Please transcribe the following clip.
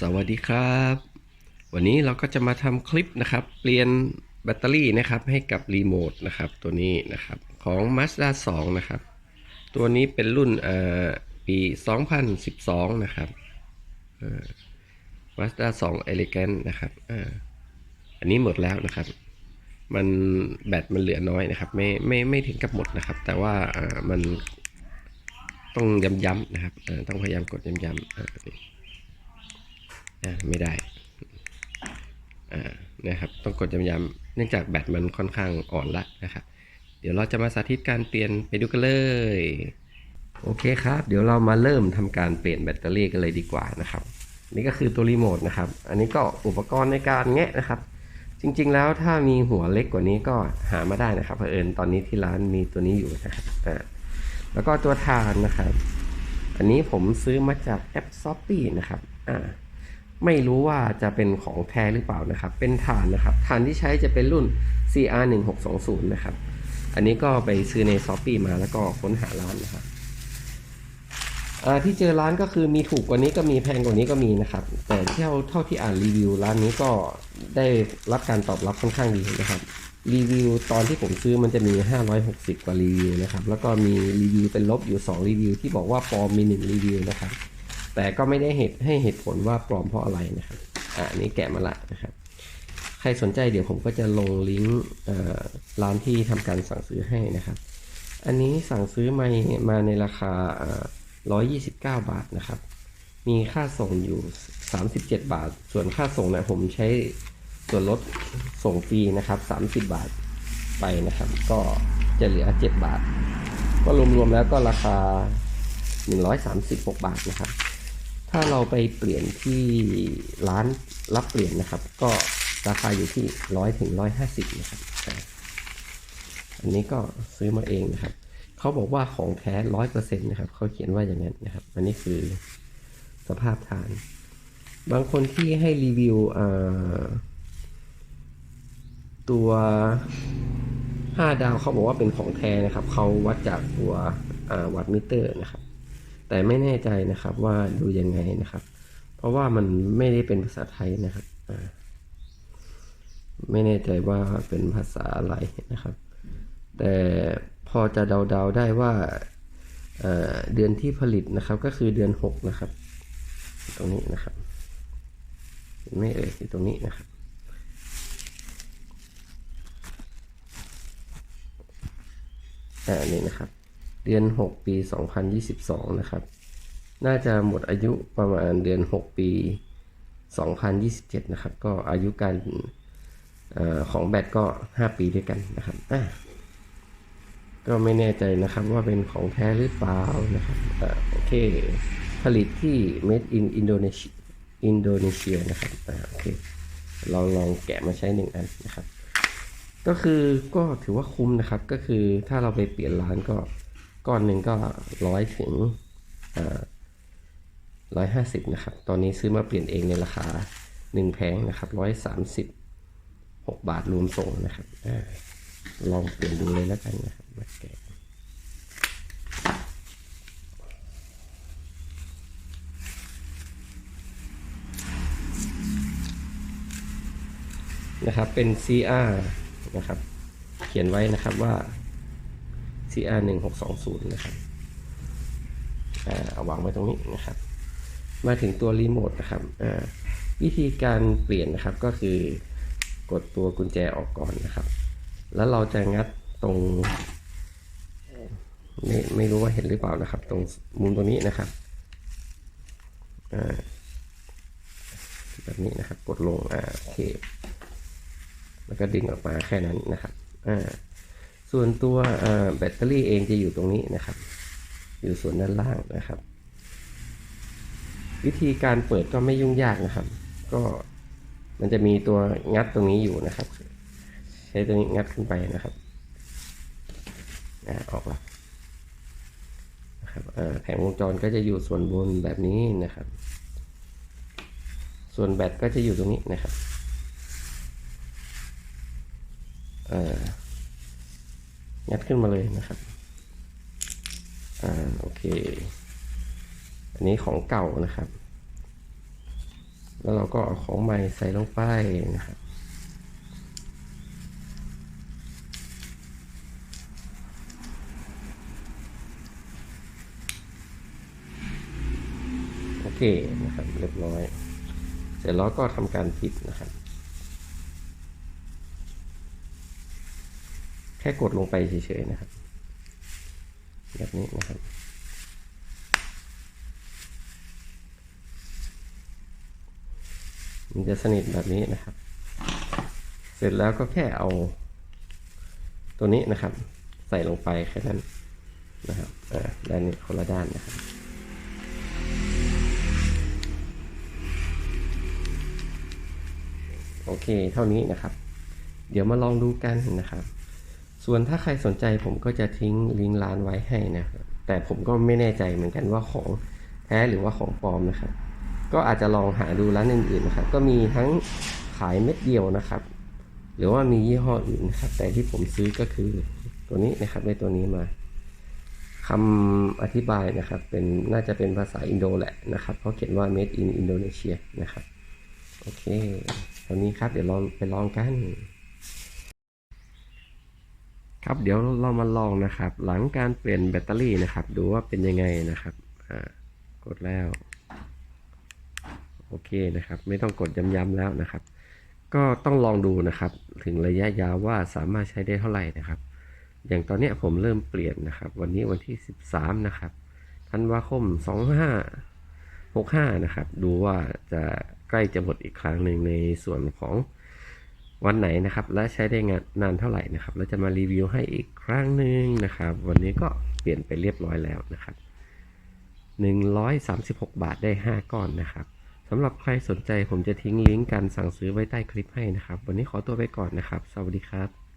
สวัสดีครับ วันนี้เราก็จะมาทำคลิปนะครับ เปลี่ยนแบตเตอรี่นะครับให้กับรีโมทนะครับตัวนี้นะครับของ Mazda 2 นะครับ ตัวนี้เป็นรุ่นเอ่อปี 2012 นะครับเอ่อ Mazda 2 Elegant นะครับเอ่ออันนี้หมดแล้วนะครับ มันแบตมันเหลือน้อยนะครับ ไม่ไม่ไม่ถึงกับหมดนะครับ แต่ว่าเอ่อมันต้องย้ำๆนะครับต้องพยายามกดย้ำๆ อ่าไม่ได้อ่านะครับต้องกดย้ำๆเนื่องจากแบตมันค่อนข้างอ่อนละนะครับเดี๋ยวเราจะมาสาธิตการเปลี่ยนไปดูกันเลย โอเคครับ เดี๋ยวเรามาเริ่มทำการเปลี่ยนแบตเตอรี่กันเลยดีกว่านะครับ นี่ก็คือตัวรีโมทนะครับ อันนี้ก็อุปกรณ์ในการแงะนะครับ จริงๆแล้วถ้ามีหัวเล็กกว่านี้ก็หามาได้นะครับเผอิญตอนนี้ที่ร้านมีตัวนี้อยู่นะครับอ่าแล้วก็ตัวทานนะครับ อันนี้ผมซื้อมาจากแอป s h o p e e นะครับอ่า ไม่รู้ว่าจะเป็นของแท้หรือเปล่านะครับ เป็นฐานนะครับฐานที่ใช้จะเป็นรุ่น CR 1 6 2 0นะครับ อันนี้ก็ไปซื้อใน s h อ p e e มาแล้วก็ค้นหาร้านนะครับที่เจอร้านก็คือมีถูกกว่านี้ก็มีแพงกว่านี้ก็มีนะครับ แต่เท่าเท่าที่อ่านรีวิวร้านนี้ก็ได้รับการตอบรับค่อนข้างดีนะครับ รีวิวตอนที่ผมซื้อมันจะมี 560 กว่ารีวิวนะครับ แล้วก็มีรีวิวเป็นลบอยู่ 2 รีวิวที่บอกว่าปลอมมี 1 รีวิวนะครับ แต่ก็ไม่ได้เหตุให้เหตุผลว่าปลอมเพราะอะไรนะครับอ่านี้แกะมาละนะครับ ใครสนใจเดี๋ยวผมก็จะลงลิงก์ร้านที่ทำการสั่งซื้อให้นะครับ อันนี้สั่งซื้อมามาในราคาเอ่อ129 บาทนะครับ มีค่าส่งอยู่ 37 บาท ส่วนค่าส่งเนะผมใช้ส่วนลดส่งฟรีนะครับ 30 บาทไปนะครับ ก็จะเหลือ 7 บาท ก็รวมๆแล้วก็ราคา 136 บาทนะครับ ถ้าเราไปเปลี่ยนที่ร้านรับเปลี่ยนนะครับ ก็ราคาอยู่ที่ร้อยถึงร้อยห้าสิบนะครับ อันนี้ก็ซื้อมาเองนะครับ เขาบอกว่าของแท้ร้อยเปอร์เซ็นต์นะครับเขาเขียนว่าอย่างนั้นนะครับ อันนี้คือสภาพฐาน บางคนที่ให้รีวิวตัวห้าดาวเขาบอกว่าเป็นของแท้นะครับ เขาวัดจากตัววัดมิเตอร์นะครับ แต่ไม่แน่ใจนะครับว่าดูยังไงนะครับ เพราะว่ามันไม่ได้เป็นภาษาไทยนะครับไม่แน่ใจว่าเป็นภาษาอะไรนะครับ แต่พอจะเดาๆได้ว่าเเดือนที่ผลิตนะครับก็คือเดือนหกนะครับ ตรงนี้นะครับไม่เอ่ยตรงนี้นะครับอ่านี่นะครับ เดือน 6 ปี 2022 นะครับ น่าจะหมดอายุประมาณเดือน 6 ปี 2027 นะครับ ก็อายุการออของแบตก็ 5 ปีด้วยกันนะครับอะก็ไม่แน่ใจนะครับว่าเป็นของแท้หรือเปล่านะครับอโอเค ผลิตที่ made in Indonesia อินโดนีเซียนะครับอ่าโอเคเราลองแกะมาใช้หนึ่งอันนะครับ ก็คือก็ถือว่าคุ้มนะครับ ก็คือถ้าเราไปเปลี่ยนร้านก็ ก้อนหนึ่งก็ร้อยถึงร้อยห้าสิบนะครับ ตอนนี้ซื้อมาเปลี่ยนเองในราคาหนึ่งแพงนะครับร้อยสามสิบหกบาทรวมส่งนะครับอลองเปลี่ยนดูเลยแล้วกันนะครับมาแกะนะครับเป็น CR นะครับ เขียนไว้นะครับว่า CR 1 6 2 0นะครับอ่าเอาวางไว้ตรงนี้นะครับ มาถึงตัวรีโมทนะครับอ่าวิธีการเปลี่ยนนะครับก็คือกดตัวกุญแจออกก่อนนะครับ แล้วเราจะงัดตรงไม่ไม่รู้ว่าเห็นหรือเปล่านะครับ ตรงมุมตรงนี้นะครับอ่าแบบนี้นะครับ กดลงอ่าโอเค แล้วก็ดึงออกมาแค่นั้นนะครับอ่า ส่วนตัวแบตเตอรี่เองจะอยู่ตรงนี้นะครับ อยู่ส่วนด้านล่างนะครับ วิธีการเปิดก็ไม่ยุ่งยากนะครับ ก็มันจะมีตัวงัดตรงนี้อยู่นะครับ ใช้ตัวนี้งัดขึ้นไปนะครับอ่าออกแล้วนะครับแผงวงจรก็จะอยู่ส่วนบนแบบนี้นะครับ ส่วนแบตก็จะอยู่ตรงนี้นะครับอ่า งัดขึ้นมาเลยนะครับอ่าโอเค อันนี้ของเก่านะครับ แล้วเราก็เอาของใหม่ใส่ลงไปนะครับโอเคนะครับเรียบร้อย เสร็จแล้วก็ทำการพิดนะครับ แค่กดลงไปเฉยๆนะครับแบบนี้นะครับมันจะสนิทแบบนี้นะครับ เสร็จแล้วก็แค่เอา ตัวนี้นะครับ ใส่ลงไปแค่นั้นนะครับด้านนี้คนละด้านนะครับโอเค เท่านี้นะครับ เดี๋ยวมาลองดูกันนะครับ ส่วนถ้าใครสนใจผมก็จะทิ้งลิงก์ร้านไว้ให้นะครับแต่ผมก็ไม่แน่ใจเหมือนกันว่าของแท้หรือว่าของปลอมนะครับ ก็อาจจะลองหาดูร้านอื่นๆนะครับ ก็มีทั้งขายเม็ดเดียวนะครับ หรือว่ามียี่ห้ออื่นนะครับ แต่ที่ผมซื้อก็คือตัวนี้นะครับได้ตัวนี้มาคำอธิบายนะครับ เป็นน่าจะเป็นภาษาอินโดแหละนะครับเพราะเขียนว่า made in Indonesia นะครับ โอเคตอนนี้ครับเดี๋ยวเราไปลองกัน ครับเดี๋ยวเรามาลองนะครับ หลังการเปลี่ยนแบตเตอรี่นะครับ ดูว่าเป็นยังไงนะครับกดแล้ว โอเคนะครับ ไม่ต้องกดย้ำๆแล้วนะครับ ก็ต้องลองดูนะครับ ถึงระยะยาวว่าสามารถใช้ได้เท่าไหร่นะครับ อย่างตอนนี้ผมเริ่มเปลี่ยนนะครับ วันนี้วันที่ 13 นะครับธันวาคม 25 65 นะครับ ดูว่าจะใกล้จะหมดอีกครั้งหนึ่งในส่วนของ วันไหนนะครับ และใช้ได้งานนานเท่าไหร่นะครับแล้วจะมารีวิวให้อีกครั้งหนึ่งนะครับ วันนี้ก็เปลี่ยนไปเรียบร้อยแล้วนะครับ 136 บาทได้ 5 ก้อนนะครับสำหรับใครสนใจผมจะทิ้งลิงก์การสั่งซื้อไว้ใต้คลิปให้นะครับ วันนี้ขอตัวไปก่อนนะครับ สวัสดีครับ